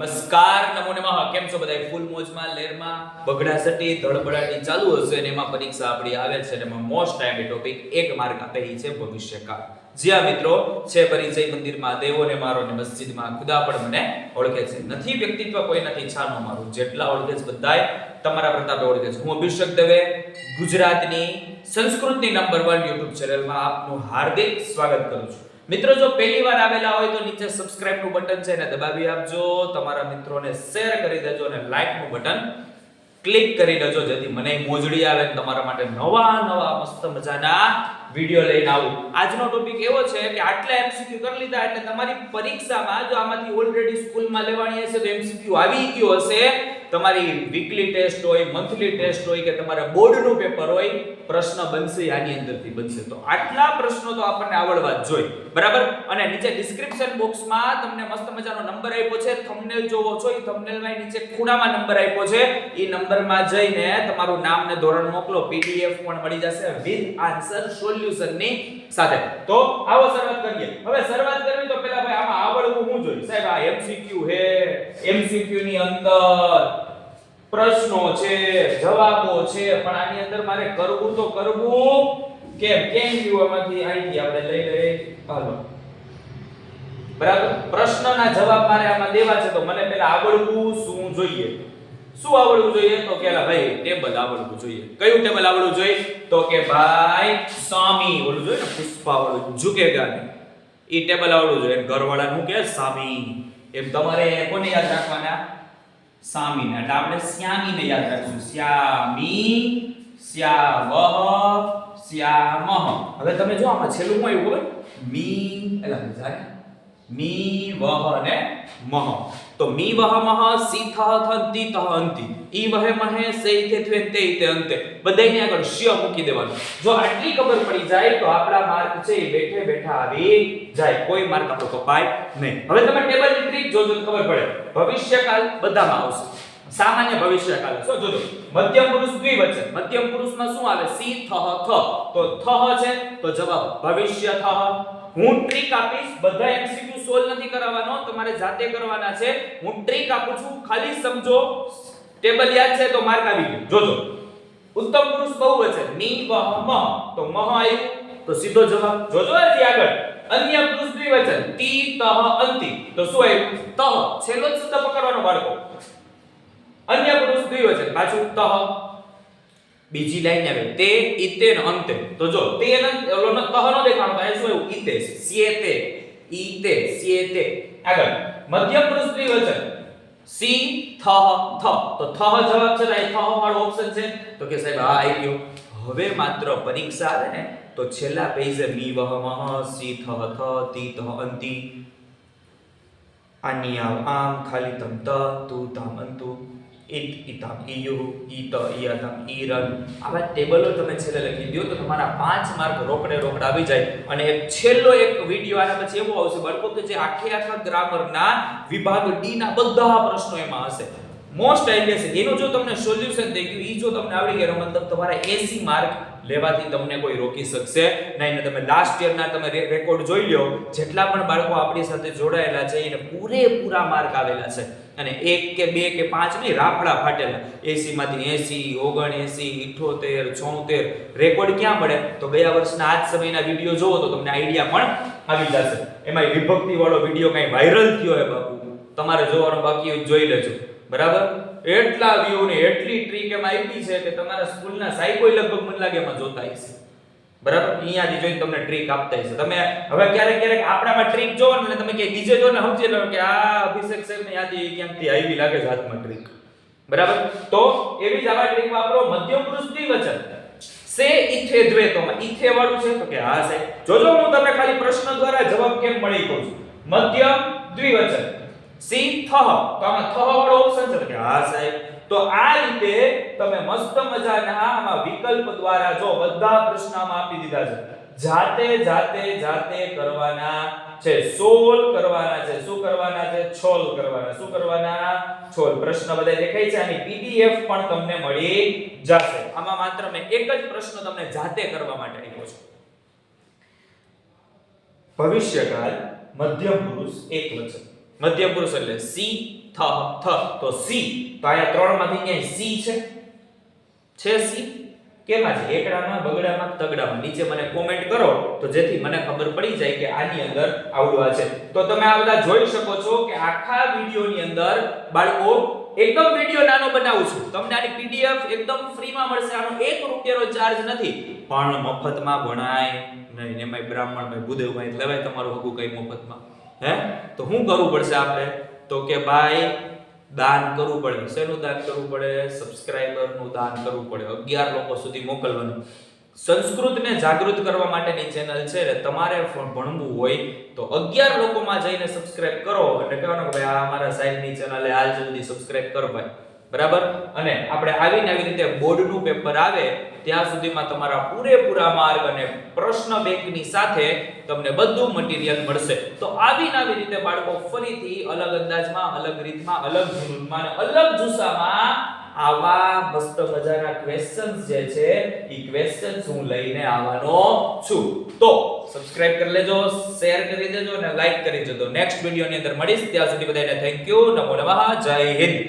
નમસ્કાર નમો નમઃ કેમ છો બધા ફૂલ મોજમાં, લેરમાં, બગડાસટી, ધડબડાટી ચાલુ હશે અને એમાં પરીક્ષા આપણી આવે છે અને એમાં મોસ્ટ ટાઈમ ટોપિક એક માર્ક આપે છે ભવિષ્યકાળ. જ્યાં મિત્રો, છે પરિચય મંદિરમાં દેવોને મારો ને મસ્જિદમાં ખુદા પણ મને ઓળખે છે. નથી વ્યક્તિત્વ કોઈ નથી છાનો મારું. જેટલા ઓળખે છે બધાય, તમારા પ્રતાપે ઓળખે છે. હું અભિષેક દવે, ગુજરાતની સંસ્કૃતની નંબર વન યુટ્યુબ ચેનલમાં આપનું હાર્દિક સ્વાગત કરું છું. મિત્રો, જો પહેલી વાર આવેલા હોય તો નીચે સબસ્ક્રાઇબનું બટન છે એને દબાવી આપજો. તમારા મિત્રોને શેર કરી દેજો અને લાઈકનું બટન ક્લિક કરી દેજો, જેથી મને મોજડી આવે અને તમારા માટે નવા નવા મસ્ત મજાના વિડિયો લઈને આવું. આજનો ટોપિક એવો છે કે આટલા એમસીક્યુ કરી લીધા એટલે તમારી પરીક્ષામાં જો આમાંથી ઓલરેડી સ્કૂલમાં લેવાની હશે તો એમસીક્યુ આવી ગયો હશે. તમારી વીકલી ટેસ્ટ હોય મંથલી ટેસ્ટ હોય કે તમારા બોર્ડનું પેપર હોય, પ્રશ્ન બનશે આની અંદરથી બનશે. તો આટલા પ્રશ્નો તો આપણને આવડવા જ જોઈએ. બરાબર? અને નીચે ડિસ્ક્રિપ્શન બોક્સમાં તમને મસ્ત મજાનો નંબર આપ્યો છે. થંબનેલ જોવો છો એ થંબનેલમાં નીચે ખૂણામાં નંબર આપ્યો છે. એ નંબરમાં જઈને તમારું નામ ને ધોરણ મોકલો. પીડીએફ પણ મળી જશે વિથ આન્સર સોલ્યુશનની સાથે. તો આવો શરૂઆત કરીએ. હવે શરૂઆત કરવી તો પહેલા ભાઈ આમાં આવડવું હું જોઈએ? સાહેબ, આ એમસીક્યુ હે એમસીક્યુ ની અંદર પ્રશ્નો છે, જવાબો છે, પણ આની અંદર મારે કરવું તો કરવું. કેમ? કેમ યુવામાંથી આઈથી આપણે લઈ લઈએ? હાલો. બરાબર? પ્રશ્નના જવાબ મારે આમાં દેવા છે, તો મને પહેલા આવડવું શું જોઈએ? શું આવડવું જોઈએ? તો કેલા ભાઈ, ટેબલ આવડવું જોઈએ. કયું ટેબલ આવડવું જોઈએ? તો કે ભાઈ સ્વામી ઓલું જોઈએ ને, પુષ્પા વાળું. ઝુકેગા ને એ ટેબલ આવડવું જોઈએ. ઘરવાળાનું કે સ્વામી એમ તમારે કોને યાદ રાખવાના? સામીને. એટલે આપણે શ્યામીને યાદ રાખશું. શ્યામી શ્યાવહ શ્યામહ હવે તમે જો આમાં છેલ્લું કોઈ હોય. મી, એટલે જાણે મી વહ ને મહ તો મી વહ મહ સી, થ થ તી ત. અંતિ ઈ વહે મહે સે તે થે તે તે, અંતે. બધાયને આગળ શ્ય મૂકી દેવાનું. જો આટલી ખબર પડી જાય, તો આપણા માર્ક છે એ બેઠે બેઠા આવી જાય. કોઈ માર્ક આપણો કપાય નહીં. હવે તમે ટેબલની ટ્રીક જોજો તો ખબર પડે. ભવિષ્યકાલ બધામાં આવશે. સામાન્ય ભવિષ્યકાલ. શું જોજો? મધ્યમ પુરુષ દ્વિવચન. મધ્યમ પુરુષમાં શું આવે? સી, થ થ. તો થ છે, તો જવાબ ભવિષ્ય, થ હું ટ્રીક આપીશ, બધા એમસીક્યુ સોલ્વ નથી કરાવવાનો તમારે જાતે કરવાના છે. હું ટ્રીક આપું છું, ખાલી સમજો. ટેબલ યાદ છે તો માર્ક આવી ગયું. જોજો. ઉત્તમ પુરુષ બહુવચનની વહ મહ તો મહ આવ્યું તો સીધો જવાબ. જોજો હજી આગળ. અન્ય પુરુષ દ્વિવચન. તી તહ અંતિ. તો શું આવ્યું તહ છેલ્લો જ શબ્દ પકડવાનો બાળકો. અન્ય પુરુષ દ્વિવચન. પાછું તહ બીજી લાઈન આવે. તે ઇતે ને અંતે. તો જો, તે ઓલો નો, તહ નો દેખાણો, તો શું એવું ઇતે સ્યેતે ઇતે સ્યેતે. આગળ. મધ્યમ પુરુષ દ્વિવચન. સી, થહ, થ. તો થહ જવાબ છે રાઈટ થહ વાળો ઓપ્શન છે. તો કે સાહેબ આ આવી ગયો. હવે માત્ર પરીક્ષા આવે ને, તો છેલ્લા પેજે મી વહ મહ સી, થહ, થ, તી, તહ, અંતિ. આની આમ, ખાલી તમ, ત, તું, તમ, અંતુ. ઇત ઇતામ ઇયુ ઈત ઇયતમ ઈરન આવા ટેબલો તમે છેલ્લે લખી દો તો તમારા પાંચ માર્ક રોકડે રોકડા આવી જાય. અને એક છેલ્લો એક વિડિયો આના પછી એવો આવશે, બાળકો, કે જે આખે આખા ગ્રામરના વિભાગ ડી ના બધા પ્રશ્નો એમાં હશે. મોસ્ટ આઈડિયા છે. એનું જો તમને સોલ્યુશન થઈ ગયું એ જો તમને આવડી ગયો મતલબ તમારા 80 માર્ક લેવાથી તમને કોઈ રોકી શકશે નહીં. તમે લાસ્ટ યરના તમે રેકોર્ડ જોઈ લો જેટલા પણ બાળકો આપણી સાથે જોડાયેલા છે, એને પૂરેપૂરા માર્ક આવેલા છે. અને એક કે બે કે પાંચ નહીં, રાફડા ફાટેલા. એસીમાંથી એસી ઓગણ એસી ઇઠોતેર છોતેર રેકોર્ડ ક્યાં મળે? તો ગયા વર્ષના આજ સમયના વીડિયો જોવો તો તમને આઈડિયા પણ આવી જશે. એમાં વિભક્તિ વાળો કાંઈ વાયરલ થયો હોય બાપુ? તમારે જોવાનો બાકી જોઈ લેજો. બરાબર? એટલા વ્યૂ ને એટલી ટ્રીક એમાં આપી છે કે તમારા સ્કૂલના સાહેબોય લગભગ મને લાગે એમાં જોતા હશે. બરાબર? અહીંયાથી જોઈને તમને ટ્રીક આપતા હશે. તમે હવે ક્યારેક ક્યારેક આપણામાં ટ્રીક જોવો ને તમે કે બીજે જો ને સમજી લો કે આ અભિષેક સાહેબ ને યાદી ક્યાંકથી આવી લાગે છે હાથમાં ટ્રીક બરાબર? તો એવી જ આવા ટ્રીક વાપરો. મધ્યમ પુરુષ દ્વિવચન સે ઇથે દ્વે તો ઇથે વાળું છે તો કે હા સાહેબ. જોજો હું તમને ખાલી પ્રશ્ન દ્વારા જવાબ કેમ મળી કહું છું. મધ્યમ દ્વિવચન. સી થહ. તો આમાં થહ વાળો ઓપ્શન છે કે હા સાહેબ. તો આ રીતે તમે મસ્ત મજાના આમાં વિકલ્પ દ્વારા જો બધા પ્રશ્નમાં આપી દીધા છે. જાતે જાતે જાતે કરવાના છે. સોલ્વ કરવાના છે. શું કરવાના છે? છોલ કરવાના. શું કરવાના? છોલ. પ્રશ્ન બધા દેખાય છે. અને પીડીએફ પણ તમને મળી જશે. આમાં માત્ર મેં એક જ પ્રશ્ન તમને જાતે કરવા માટે આપ્યો છે. ભવિષ્યકાળ, મધ્યમ પુરુષ, એક વચન. મધ્યમ પુરુષ એટલે સી, થ થ. તો સી, તો અહીંયા ત્રણમાંથી ક્યાંય સી છે? છે સી? કેમાં છે? એકડામાં, બગડામાં, તગડામાં? નીચે મને કોમેન્ટ કરો, તો જેથી મને ખબર પડી જાય કે આની અંદર આવડવા છે. તો તમે આ બધા જોઈ શકો છો કે આખા વિડિયોની અંદર બાળકો, એકદમ વિડિયો નાનો બનાવું છું. તમને આની પીડીએફ એકદમ ફ્રીમાં મળશે. આનો 1 રૂપિયાનો ચાર્જ નથી. પણ મફતમાં ભણાય. નહીં, એમાંય બ્રાહ્મણમાં બુદેવમાં લેવાય તમારું હગું કઈ મફતમાં? હે? તો શું કરવું પડશે આપણે? તો કે ભાઈ, દાન કરવું પડે, શેનું દાન કરવું પડે? સબસ્ક્રાઇબરનું દાન કરવું પડે. 11 લોકો સુધી મોકલવાનું. સંસ્કૃતને જાગૃત કરવા માટેની ચેનલ છે ને, તમારે ભણવું હોય તો 11 લોકોમાં જઈને સબસ્ક્રાઇબ કરો એટલે કહેવાનું કે ભાઈ, આ અમારા સાહેબની ચેનલે હાલ જલ્દી સબસ્ક્રાઇબ કરો ભાઈ. બરાબર? અને આપણે આવીને આવી રીતે બોર્ડનું પેપર આવે ત્યાં સુધીમાં તમારા પૂરેપૂરા માર્ક અને પ્રશ્ન બેંકની સાથે તમને બધું મટીરીયલ મળશે. તો આવી રીતે બાળકો ફરીથી અલગ અંદાજમાં, અલગ રીતમાં, અલગ અને અલગ જુસ્સામાં આવા મસ્ત મજાના ક્વેશ્ચન્સ જે છે, એ ક્વેશ્ચન્સ હું લઈને આવવાનો છું. તો સબસ્ક્રાઇબ કરી લેજો શેર કરી દેજો અને લાઈક કરી દેજો. નેક્સ્ટ વિડિયોની અંદર મળીશ. ત્યાં સુધી બધાને થેન્ક યુ નમો નમઃ. જય હિન્દ.